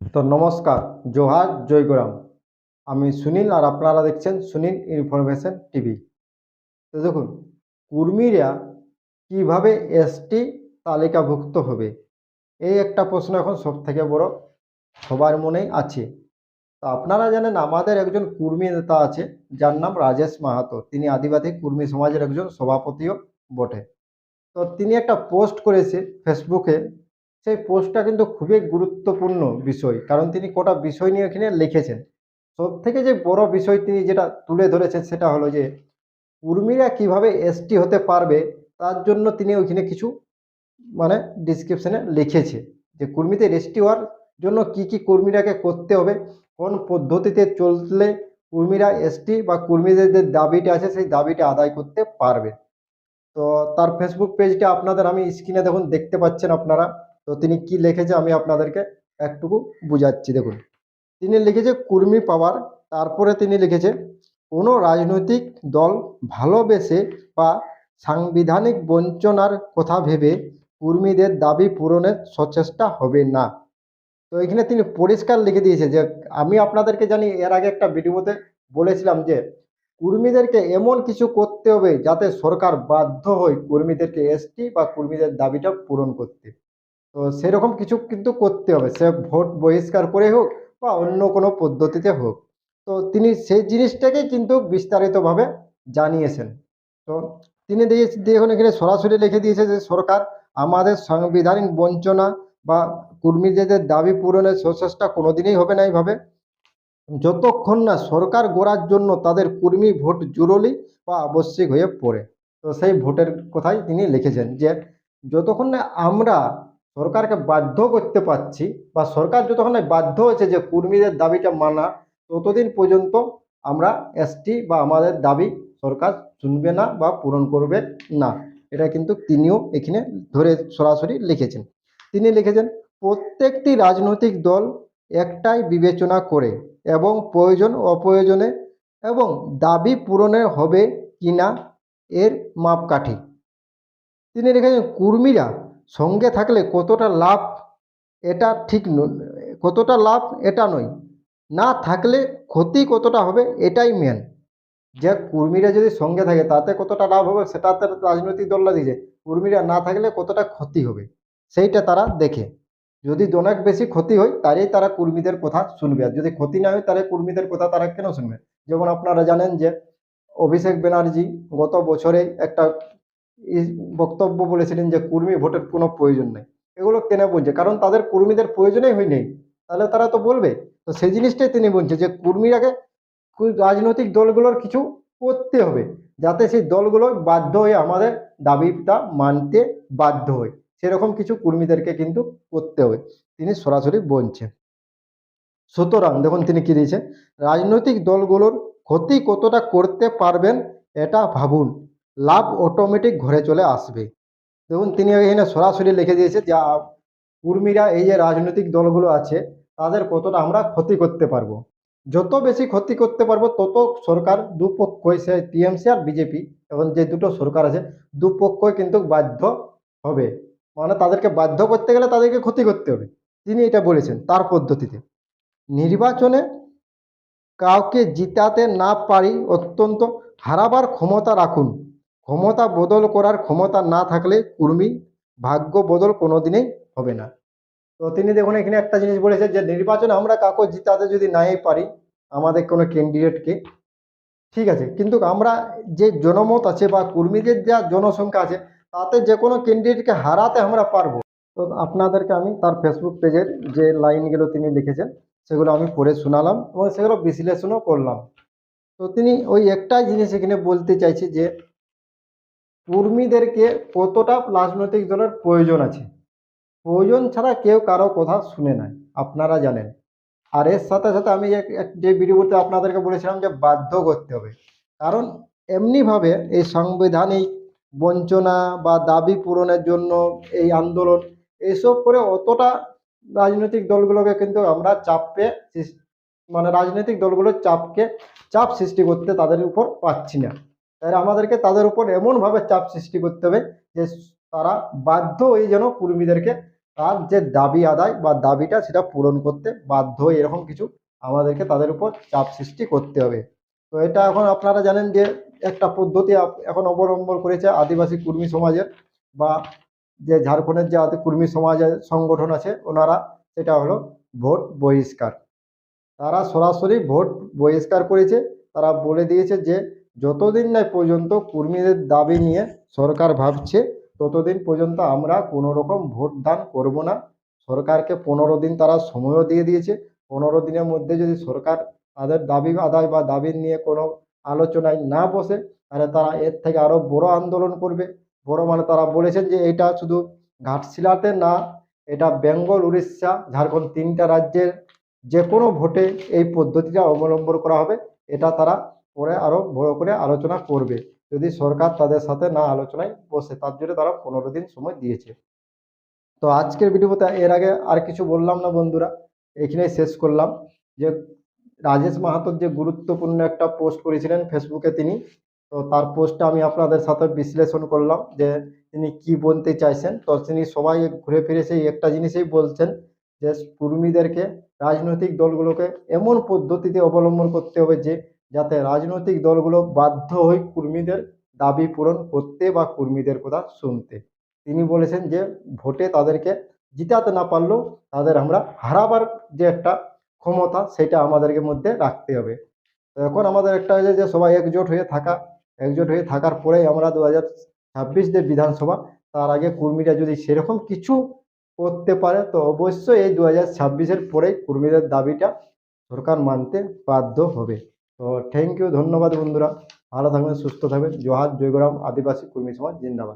তো নমস্কার, জোহার, জয়গ্রাম। আমি সুনীল আর আপনারা দেখছেন সুনীল ইনফরমেশন টিভি। তো দেখুন, কুর্মীরা কীভাবে এসটি তালিকাভুক্ত হবে? এই একটা প্রশ্ন এখন সব থেকে বড়, সবার মনেই আছে। তো আপনারা জানেন, আমাদের একজন কুর্মী নেতা আছে, যার নাম রাজেশ মাহাতো। তিনি আদিবাসী কুর্মী সমাজের একজন সভাপতিও বটে। তো তিনি একটা পোস্ট করেছে ফেসবুকে সেই পোস্টটা কিন্তু খুবই গুরুত্বপূর্ণ বিষয়। কারণ তিনি কটা বিষয় নিয়ে এখানে লিখেছেন। সব থেকে যে বড় বিষয় তিনি যেটা তুলে ধরেছেন সেটা হলো যে কুর্মীরা কীভাবে এসটি হতে পারবে তার জন্য তিনি ওইখানে কিছু মানে ডিসক্রিপশনে লিখেছে। যে কুর্মীদের এসটি হওয়ার জন্য কি কি কর্মীরাকে করতে হবে, কোন পদ্ধতিতে চললে কুর্মীরা এসটি বা কর্মীদের যে দাবিটা আছে সেই দাবিটা আদায় করতে পারবে। তো তার ফেসবুক পেজটা আপনাদের আমি স্ক্রিনে দেখুন, দেখতে পাচ্ছেন আপনারা। তো তিনি কি লিখেছে আমি আপনাদেরকে একটুকু বুঝাচ্ছি, দেখুন। তিনি লিখেছে কুর্মী পাওয়ার, তারপরে তিনি লিখেছে, কোনো রাজনৈতিক দল ভালোবেসে বা সাংবিধানিক বঞ্চনার কথা ভেবে কুর্মীদের দাবি পূরণের সচেষ্টা হবে না। তো এখানে তিনি পরিষ্কার লিখে দিয়েছে যে, আমি আপনাদেরকে জানি, এর আগে একটা ভিডিওতে বলেছিলাম যে, কর্মীদেরকে এমন কিছু করতে হবে যাতে সরকার বাধ্য হয় কর্মীদেরকে এসটি বা কর্মীদের দাবিটা পূরণ করতে। তো সেরকম কিছু কিন্তু করতে হবে। সে ভোট বহিষ্কার করে হোক বা অন্য কোনো পদ্ধতিতে হোক। তো তিনি সেই জিনিসটাকেই কিন্তু বিস্তারিতভাবে জানিয়েছেন। তো তিনি দেখুন এখানে সরাসরি লিখে দিয়েছে যে সরকার আমাদের সাংবিধানিক বঞ্চনা বা কর্মীদের দাবি পূরণের সচেষ্টা কোনোদিনই হবে না এইভাবে। যতক্ষণ না সরকার গড়ার জন্য তাদের কর্মী ভোট জরুরি বা আবশ্যিক হয়ে পড়ে। তো সেই ভোটের কথাই তিনি লিখেছেন যে, যতক্ষণ না আমরা সরকারকে বাধ্য করতে পারছি বা সরকার যতক্ষণ বাধ্য হয়েছে যে কর্মীদের দাবিটা মানা, ততদিন পর্যন্ত আমরা এসটি বা আমাদের দাবি সরকার শুনবে না বা পূরণ করবে না। এটা কিন্তু তিনিও এখানে ধরে সরাসরি লিখেছেন। তিনি লিখেছেন, প্রত্যেকটি রাজনৈতিক দল একটাই বিবেচনা করে এবং প্রয়োজন অপ্রয়োজনে এবং দাবি পূরণে হবে কিনা এর মাপকাঠি। তিনি লিখেছেন, কুর্মীরা সঙ্গে থাকলে কতটা লাভ এটা ঠিক কতটা লাভ এটা নয়। না থাকলে ক্ষতি কতটা হবে এটাই মেন যে কর্মীরা যদি সঙ্গে থাকে, তাতে কতটা লাভ হবে সেটা তো রাজনৈতিক দলরা দিছে। কর্মীরা না থাকলে কতটা ক্ষতি হবে, সেইটা তারা দেখে। যদি অনেক বেশি ক্ষতি হয়, তারই তারা কর্মীদের কথা শুনবে। আর যদি ক্ষতি না হয় তাহলে কর্মীদের কথা তারা কেন শুনবে? যেমন আপনারা জানেন যে অভিষেক ব্যানার্জি গত বছরে একটা বক্তব্য বলেছিলেন যে কর্মী ভোটের কোনো প্রয়োজন নেই। এগুলো কেন বলছে কারণ তাদের কর্মীদের প্রয়োজনই হয় নেই। তাহলে তারা তো বলবে। তো সেই জিনিসটাই তিনি বলছে যে কর্মীরাকে রাজনৈতিক দলগুলোর কিছু করতে হবে, যাতে সেই দলগুলো বাধ্য হয়ে আমাদের দাবিটা মানতে বাধ্য হয়। সেরকম কিছু কর্মীদেরকে কিন্তু করতে হবে। তিনি সরাসরি বলছেন সুতরাং দেখুন তিনি কি দিয়েছে। রাজনৈতিক দলগুলোর ক্ষতি কতটা করতে পারবেন, এটা ভাবুন। লাভ অটোমেটিক ঘরে চলে আসবে। দেখুন, তিনি এখানে সরাসরি লিখে দিয়েছে যে কর্মীরা এই যে রাজনৈতিক দলগুলো আছে, তাদের কতটা আমরা ক্ষতি করতে পারব। যত বেশি ক্ষতি করতে পারব, তত সরকার দুপক্ষই, সে টিএমসি আর বিজেপি এবং যে দুটো সরকার আছে, দুপক্ষই কিন্তু বাধ্য হবে। মানে তাদেরকে বাধ্য করতে গেলে তাদেরকে ক্ষতি করতে হবে। তিনি এটা বলেছেন তার পদ্ধতিতে। নির্বাচনে কাউকে জিতাতে না পারি অত্যন্ত হারাবার ক্ষমতা রাখুন। ক্ষমতা বদল করার ক্ষমতা না থাকলে কর্মী ভাগ্য বদল কোনোদিনই হবে না। তো তিনি দেখুন, এখানে একটা জিনিস বলেছে যে নির্বাচনে আমরা কাউকে জিতাতে যদি নাই পারি, আমাদের কোনো ক্যান্ডিডেটকে ঠিক আছে? কিন্তু আমরা যে জনমত আছে বা কর্মীদের যা জনসংখ্যা আছে, তাতে যে কোনো ক্যান্ডিডেটকে হারাতে আমরা পারব। তো আপনাদেরকে আমি তার ফেসবুক পেজের যে লাইনগুলো তিনি লিখেছেন, সেগুলো আমি পড়ে শোনালাম এবং সেগুলো বিশ্লেষণও করলাম। তো তিনি ওই একটাই জিনিস এখানে বলতে চাইছি যে কর্মীদেরকে কতটা রাজনৈতিক দলের প্রয়োজন আছে? প্রয়োজন ছাড়া কেউ কারও কথা শুনে না, আপনারা জানেন। আর এর সাথে সাথে আমি যে ভিডিওতে আপনাদেরকে বলেছিলাম যে বাধ্য করতে হবে। কারণ এমনিভাবে এই সাংবিধানিক বঞ্চনা বা দাবি পূরণের জন্য এই আন্দোলন এইসব করে অতটা রাজনৈতিক দলগুলোকে কিন্তু আমরা চাপে মানে রাজনৈতিক দলগুলোর চাপকে, চাপ সৃষ্টি করতে তাদের উপর পাচ্ছি না। তাই আমাদেরকে তাদের উপর এমনভাবে চাপ সৃষ্টি করতে হবে যে তারা বাধ্য হয়ে যেন কর্মীদেরকে তার যে দাবি আদায় বা দাবিটা সেটা পূরণ করতে বাধ্য এরকম কিছু আমাদেরকে তাদের উপর চাপ সৃষ্টি করতে হবে। তো এটা এখন আপনারা জানেন যে একটা পদ্ধতি এখন অবলম্বন করেছে আদিবাসী কর্মী সমাজের বা যে ঝাড়খণ্ডের যে কর্মী সমাজের সংগঠন আছে ওনারা সেটা হলো ভোট বহিষ্কার। তারা সরাসরি ভোট বহিষ্কার করেছে, তারা বলে দিয়েছে যে যতদিন না পর্যন্ত কর্মীদের দাবি নিয়ে সরকার ভাবছে, ততদিন পর্যন্ত আমরা কোনো রকম ভোট দান করব না। সরকারকে পনেরো দিন তারা সময়ও দিয়ে দিয়েছে। পনেরো দিনের মধ্যে যদি সরকার তাদের দাবি আদায় বা দাবি নিয়ে কোনো আলোচনায় না বসে, তাহলে তারা এর থেকে আরও বড় আন্দোলন করবে। বড় মানে তারা বলেছেন যে এটা শুধু ঘাটশিলাতে না, এটা বেঙ্গল, উড়িষ্যা, ঝাড়খণ্ড তিনটা রাজ্যের যে কোনো ভোটে এই পদ্ধতিটা অবলম্বন করা হবে। এটা তারা পরে আরও বড় করে আলোচনা করবে। যদি সরকার তাদের সাথে না আলোচনায় বসে, তার জন্য তারা পনেরো দিন সময় দিয়েছে। তো আজকের ভিডিওতে এর আগে আর কিছু বললাম না বন্ধুরা। এখানেই শেষ করলাম। যে রাজেশ মাহাতোর যে গুরুত্বপূর্ণ একটা পোস্ট করেছিলেন ফেসবুকে তিনি, তো তার পোস্টটা আমি আপনাদের সাথে বিশ্লেষণ করলাম যে তিনি কি বলতে চাইছেন। তো তিনি সবাই ঘুরে ফিরে সেই একটা জিনিসই বলছেন যে কর্মীদেরকে, রাজনৈতিক দলগুলোকে এমন পদ্ধতিতে অবলম্বন করতে হবে যে যাতে রাজনৈতিক দলগুলো বাধ্য হয়ে কর্মীদের দাবি পূরণ করতে বা কর্মীদের কথা শুনতে। তিনি বলেছেন যে, ভোটে তাদেরকে জিতাতে না পারলেও তাদের আমরা হারাবার যে একটা ক্ষমতা, সেটা আমাদেরকে মধ্যে রাখতে হবে। তো এখন আমাদের একটা যে, সবাই একজোট হয়ে থাকা, একজোট হয়ে থাকার পরেই আমরা দু হাজার ছাব্বিশ যে বিধানসভা, তার আগে কর্মীরা যদি সেরকম কিছু করতে পারে, তো অবশ্যই এই দু হাজার ছাব্বিশের পরেই কর্মীদের দাবিটা সরকার মানতে বাধ্য হবে। তো থ্যাংক ইউ ধন্যবাদ বন্ধুরা। ভালো থাকবেন, সুস্থ থাকবেন। জোহার, জয়গ্রাম, আদিবাসী কর্মী সমাজ, জিন্দাবাদ।